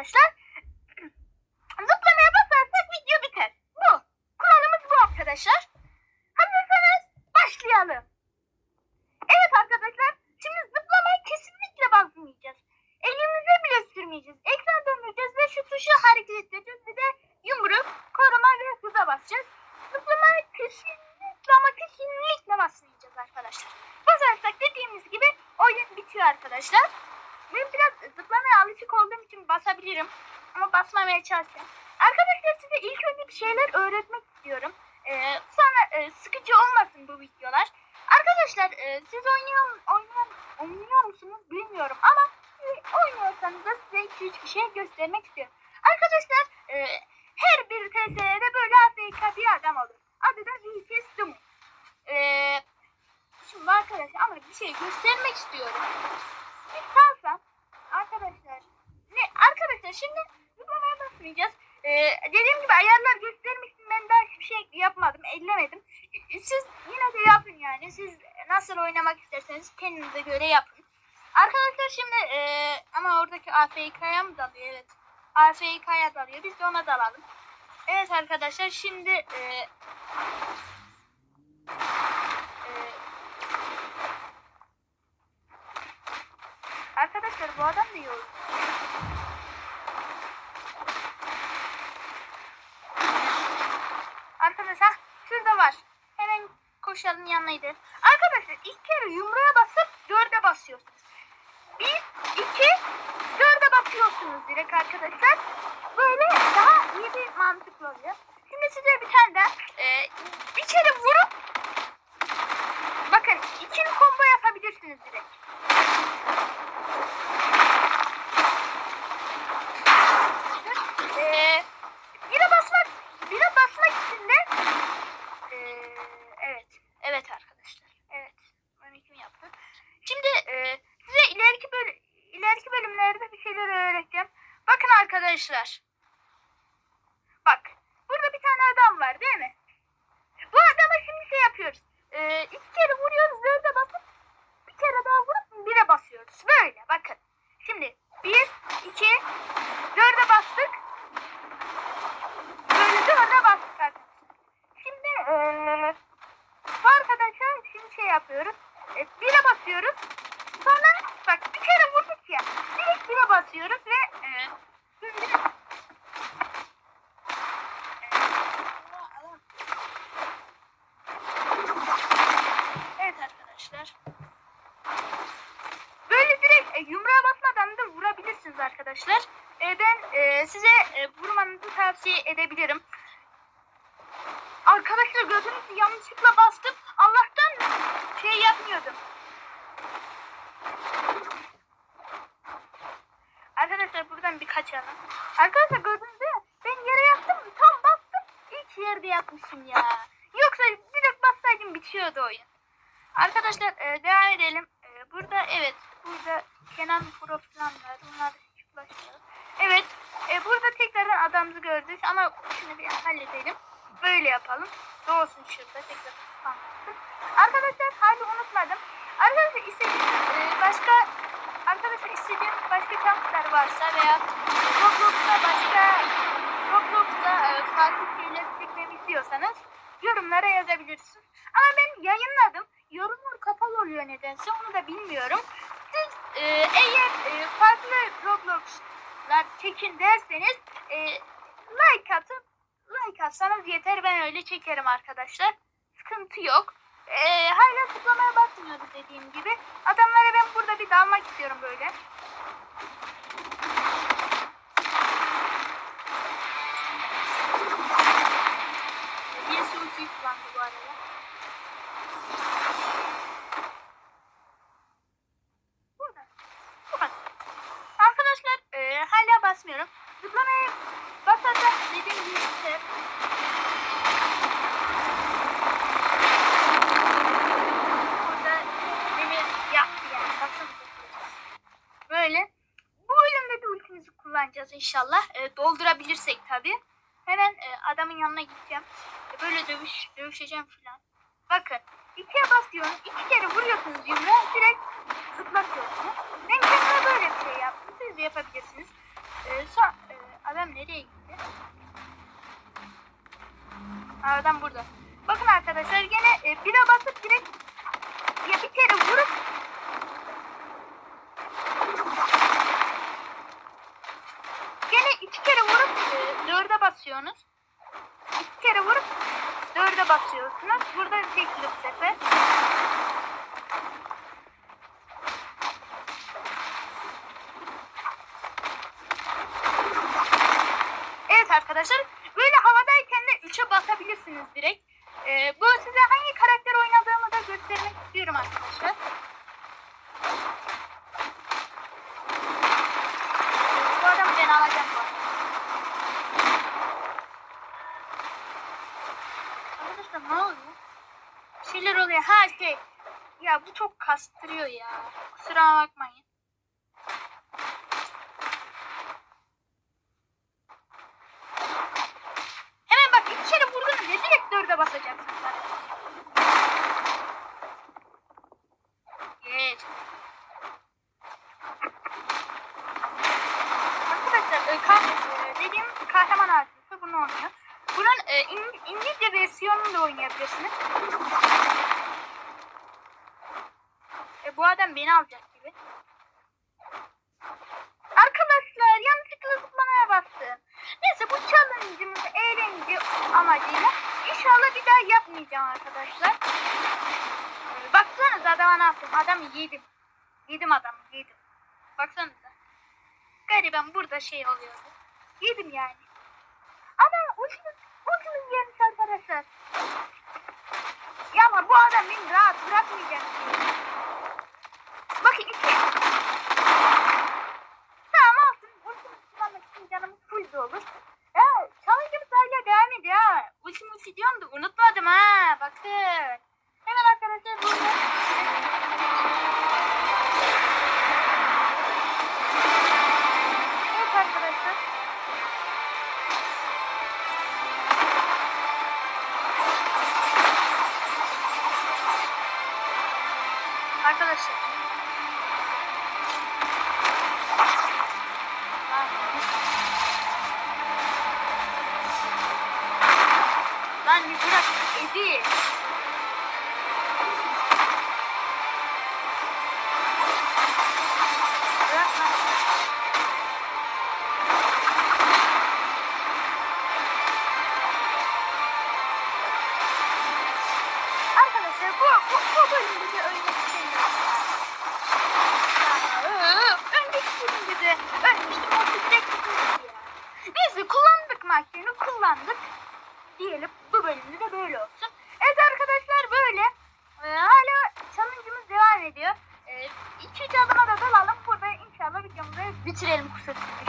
arkadaşlar. Zıplamaya basarsak video biter. Bu. Kuralımız bu arkadaşlar. Hazırsanız başlayalım. Evet arkadaşlar. Şimdi zıplamaya kesinlikle basmayacağız. Elimize bile sürmeyeceğiz. Ekran döndüreceğiz ve şu tuşu hareket ettireceğiz. Bir de yumruk, koruma ve hıza basacağız. Zıplamaya kesinlikle ama kesinlikle basmayacağız arkadaşlar. Basarsak dediğimiz gibi oyun bitiyor arkadaşlar. Ben biraz alışık olduğum için basabilirim. Ama basmamaya çalışacağım. Arkadaşlar size ilk önce bir şeyler öğretmek istiyorum. Ee, sonra e, sıkıcı olmasın bu videolar. Arkadaşlar e, siz oynuyor, oynuyor, oynuyor musunuz bilmiyorum ama e, oynuyorsanız da size 2-3 bir şey göstermek istiyorum. Arkadaşlar e, her bir TS'de böyle AFK bir adam olur. Adı da VTS Doom. Ee, şimdi arkadaşlar ama bir şey göstermek istiyorum. Bir kalsam arkadaşlar ne arkadaşlar şimdi zıplamaya basmayacağız. Ee, dediğim gibi ayarlar göstermiştim ben daha hiçbir şey yapmadım ellemedim. Ee, Siz yine de yapın yani siz nasıl oynamak isterseniz kendinize göre yapın. Arkadaşlar şimdi ee, ama oradaki AFK'ya mı dalıyor evet. AFK'ya dalıyor biz de ona dalalım. Evet arkadaşlar şimdi ee, ee, Arkadaşlar bu adam da iyi oldu. Arkadaşlar şurada var. Hemen koşalım yanına Arkadaşlar ilk kere yumruğa basıp dörde basıyorsunuz. Bir, iki, dörde basıyorsunuz direkt arkadaşlar. Böyle daha iyi bir mantıklı oluyor. Şimdi size bir tane de e, bir kere vurup bakın ikili combo yapabilirsiniz direkt. Ee, bire basmak, bire basmak için de ee, evet, evet arkadaşlar, evet. Ben kim yaptı? Şimdi ee, size ileriki böl bölümlerde bir şeyler öğreteceğim. Bakın arkadaşlar. Bak, burada bir tane adam var değil mi? Bu adama şimdi şey yapıyoruz. Ee, iki kere vuruyoruz, dörde basıp bir kere daha vurup bire basıyoruz. Böyle bakın. Şimdi bir, iki, dörde bastık. Böyle dörde bastık arkadaşlar. Şimdi eee bu arkadaşlar şimdi şey yapıyoruz. E, bire basıyoruz. Sonra bak bir kere vurduk ya. Direkt bire basıyoruz ve eee şimdi Evet arkadaşlar. Böyle direkt e, yumruğa basmadan da vurabilirsiniz arkadaşlar. E, ben e, size e, vurmanızı tavsiye edebilirim. Arkadaşlar gördüğünüz yanlışlıkla bastım. Allah'tan şey yapmıyordum. Arkadaşlar buradan bir kaçalım. Arkadaşlar gördüğünüz gibi ben yere yattım tam bastım. İlk yerde yatmışım ya. Yoksa direkt bassaydım bitiyordu oyun. Arkadaşlar e, devam edelim. E, burada evet burada Kenan Pro falan var. Bunlar çıklaşıyor. Evet e, burada tekrardan adamımızı gördük ama şunu bir halledelim. Böyle yapalım. Doğsun şurada tekrar. Arkadaşlar hadi unutmadım. Arkadaşlar istediğiniz e, başka arkadaşlar istediğiniz başka kamplar varsa veya Roblox'ta başka Roblox'ta e, farklı şeyler çekmemi istiyorsanız yorumlara yazabilirsiniz. Ama ben yayınladım. Yorumlar kapalı oluyor nedense onu da bilmiyorum. Siz e, eğer e, farklı Roblox'lar çekin derseniz e, like atıp like atsanız yeter ben öyle çekerim arkadaşlar. Sıkıntı yok. E, hala tıklamaya bakmıyordu dediğim gibi. Adamlara ben burada bir dalmak istiyorum böyle. Birisi ultiyi kullandı bu arada. Burada. Bu kadar. Arkadaşlar e, hala basmıyorum. Zıplamaya basarsak dediğim gibi işte burada demir yaptı yani. Baksanıza. Böyle. Bu bölümde de ultimizi kullanacağız inşallah. E, doldurabilirsek tabi. Hemen e, adamın yanına gideceğim. E, böyle dövüş, dövüşeceğim filan. Bakın. ikiye basıyorsunuz. iki kere vuruyorsunuz yumruğa. Direkt zıplatıyorsunuz. Ben kendime böyle bir şey yaptım. Siz de yapabilirsiniz. E, Nereye gitti? Adam burada. Bakın arkadaşlar gene e, bire basıp direkt ya bir kere vurup gene iki kere vurup e, dörde basıyorsunuz. İki kere vurup dörde basıyorsunuz. Burada tekli bu sefer. Evet arkadaşlar böyle havadayken de 3'e basabilirsiniz direkt. Ee, bu size hangi karakter oynadığımı da göstermek istiyorum arkadaşlar. Bu adamı ben alacağım. Arkadaşlar ne oluyor? Bir şeyler oluyor. Ha şey. Ya bu çok kastırıyor ya. Kusura bakmayın. Hemen bak iki kere vurdun diye direkt dörde basacaksın zaten. Geç. Arkadaşlar e, kah e, dediğim kahraman artısı bunu oynuyor. Bunun e, İng- İngilizce versiyonunu da oynayabilirsiniz. E, bu adam beni alacak gibi. Arkadaşlar yanlışlıkla zıplamaya bastım. Neyse bu challenge'ımız eğlence amacıyla inşallah bir daha yapmayacağım arkadaşlar. Baksanıza adama ne yaptım. Adamı yedim. Yedim adamı yedim. Baksanıza. Gariben burada şey oluyordu. Yedim yani. Adam ultimi, ultimi yemiş arkadaşlar. Ya adam beni rahat bırakmayacak. Bakın iki. 你不知道这是 ab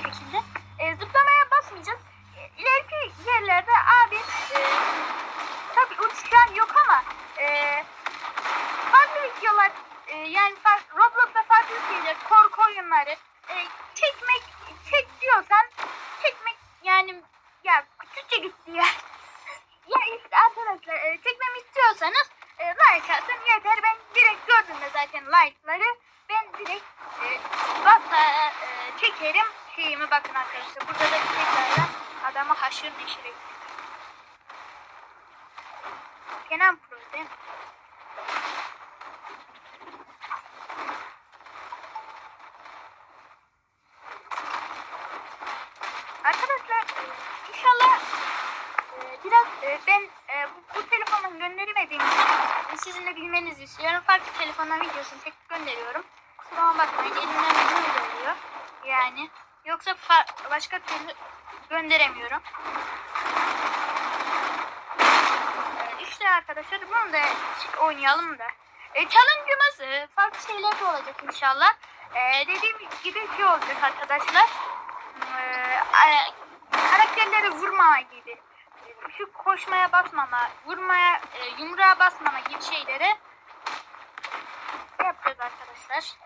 şekilde. Ee, zıplamaya basmayacağız. İleriki yerlerde abi e, tabii uçuşan yok ama e, farklı videolar e, yani farklı, Roblox'ta farklı şeyler, korku oyunları e, çekmek çek diyorsan çekmek yani ya Türkçe gitti ya. ya işte arkadaşlar e, çekmemi istiyorsanız e, like atın yeter. Ben direkt gördüğümde zaten like'ları ben direkt e, basa e, çekerim şeyimi bakın arkadaşlar. Burada da tekrardan adamı haşır neşir ettim. Kenan Pro değil mi? Arkadaşlar inşallah e, biraz e, ben e, bu, bu telefonun gönderemediğim için sizin de bilmenizi istiyorum. Farklı telefondan videosunu tek gönderiyorum. Kusura bakmayın elimden böyle oluyor. Yani yoksa başka türlü gönderemiyorum. E, işte arkadaşlar bunu da oynayalım da. E, challenge'ımız e, farklı şeyler de olacak inşallah. E, dediğim gibi şey olacak arkadaşlar. E, karakterleri vurmama gibi. Şu koşmaya basmama, vurmaya, e, yumruğa basmama gibi şeyleri yapacağız arkadaşlar.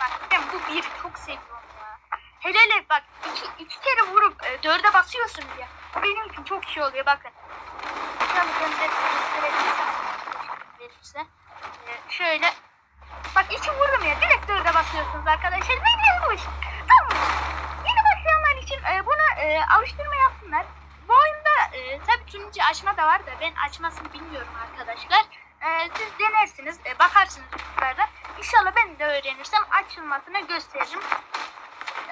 Bak ben bu bir çok seviyorum ya. Hele hele bak iki, iki kere vurup e, dörde basıyorsun diye. Benim için çok iyi oluyor bakın. Şöyle gösterebilirsem verirse. E, şöyle. Bak Bak içi vurmuyor. Direkt dörde basıyorsunuz arkadaşlar. Bildiğin bu iş. Tamam. Yeni başlayanlar için e, bunu e, alıştırma yapsınlar. Bu oyunda e, tabii sunucu açma da var da ben açmasını bilmiyorum arkadaşlar. E, siz denersiniz, e, bakarsınız YouTube'larda. İnşallah ben de öğrenirsem açılmasını gösteririm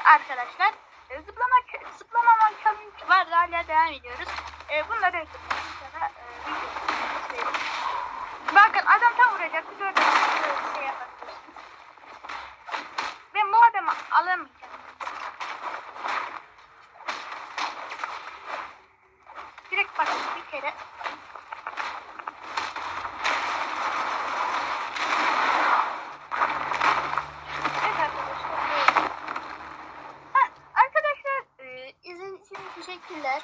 arkadaşlar. E, zıplama, zıplamama challenge var hala devam ediyoruz. E, bunları. Sonra e. Bakın adam tam vuracak. Bir dört bir şey. Ben bu adamı alamayacağım. Direkt bakın bir kere. Evet arkadaşlar. böyle. Heh, arkadaşlar e, izlediğiniz için teşekkürler.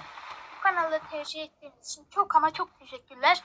Bu kanalı tercih ettiğiniz için çok ama çok teşekkürler.